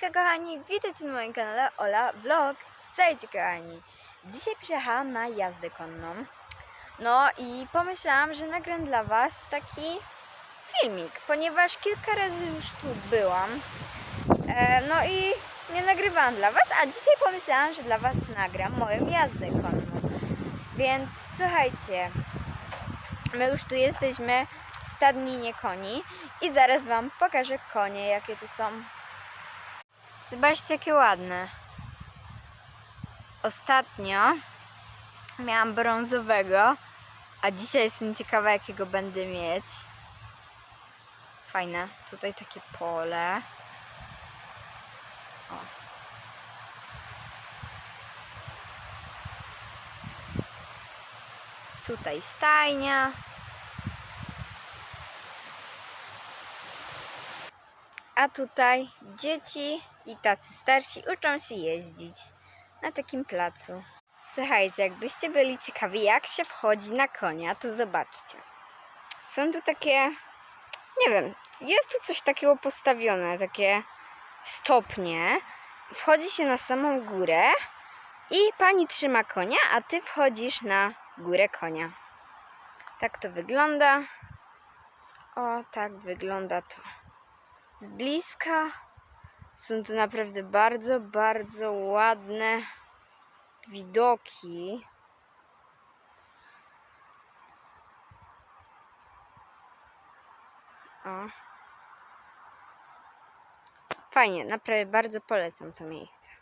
Hejka kochani, witajcie na moim kanale Ola Vlog. Słuchajcie kochani, dzisiaj przyjechałam na jazdę konną. No i pomyślałam, że nagram dla Was taki filmik, ponieważ kilka razy już tu byłam. E, no i nie nagrywałam dla Was, a dzisiaj pomyślałam, że dla Was nagram moją jazdę konną. Więc słuchajcie, my już tu jesteśmy w stadninie koni i zaraz Wam pokażę konie, jakie tu są. Zobaczcie, jakie ładne. Ostatnio miałam brązowego, a dzisiaj jestem ciekawa, jakiego będę mieć. Fajne. Tutaj takie pole. O. Tutaj stajnia. A tutaj dzieci i tacy starsi uczą się jeździć na takim placu. Słuchajcie, jakbyście byli ciekawi, jak się wchodzi na konia, to zobaczcie. Są tu takie, nie wiem, jest tu coś takiego postawione, takie stopnie. Wchodzi się na samą górę i pani trzyma konia, a ty wchodzisz na górę konia. Tak to wygląda. O, tak wygląda to z bliska. Są to naprawdę bardzo, bardzo ładne widoki. O. Fajnie, naprawdę bardzo polecam to miejsce.